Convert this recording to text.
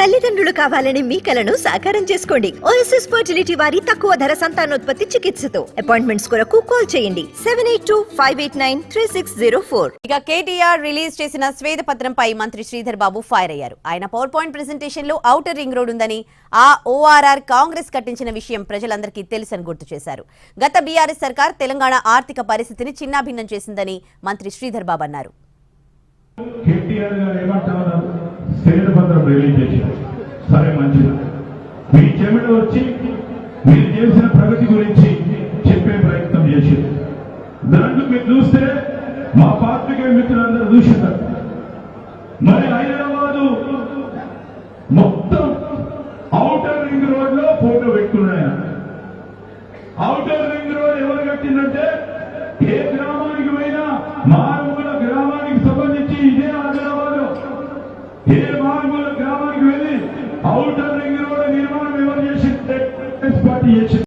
తల్లిదండ్రులు కావాలని మీ కలను సాకారం చేసుకోండి. ఓఎస్ఎస్ ఫర్టిలిటీ వారి తక్కువ ధర సంతానోత్పత్తి చికిత్సతో. అపాయింట్మెంట్స్ కొరకు కాల్ చేయండి. Seven eight two five eight nine three six zero four ఇక కేటీఆర్ రిలీజ్ చేసిన శ్వేతపత్రంపై మంత్రి శ్రీధర్ బాబు ఫైర్ అయ్యారు. ఆయన పవర్ పాయింట్ ప్రెజెంటేషన్లో ఔటర్ రింగ్ రోడ్ ఉందని ఆ ఓఆర్ఆర్ కాంగ్రెస్ కట్టించిన విషయం ప్రజలందరికీ తెలుసని గుర్తు చేశారు. గత బీఆర్ఎస్ సర్కార్ తెలంగాణ ఆర్థిక పరిస్థితిని చిన్నాభిన్నం చేసిందని మంత్రి శ్రీధర్ బాబు అన్నారు. రిలీజ్ చేశారు. సరే మంచిది. మీ చెమట వచ్చి మీరు చేసిన ప్రగతి గురించి చెప్పే ప్రయత్నం చేశారు. దాంట్లో మీరు చూస్తే మా పాత్రికేయ మిత్రులందరూ చూసినారు మరి హైదరాబాదు మొత్తం ఔటర్ రింగ్ రోడ్లో ఫోటో పెట్టుకున్నాయి ఔటర్ రింగ్ రోడ్ ఎవరు కట్టిందంటే ఏ గ్రామానికి పోయినా మారుమూల గ్రామానికి సంబంధించి ఇదే హైదరాబాద్. ఏ మారుమూల గ్రామానికి వెళ్ళి ఔటర్ రింగ్ రోడ్ నిర్మాణం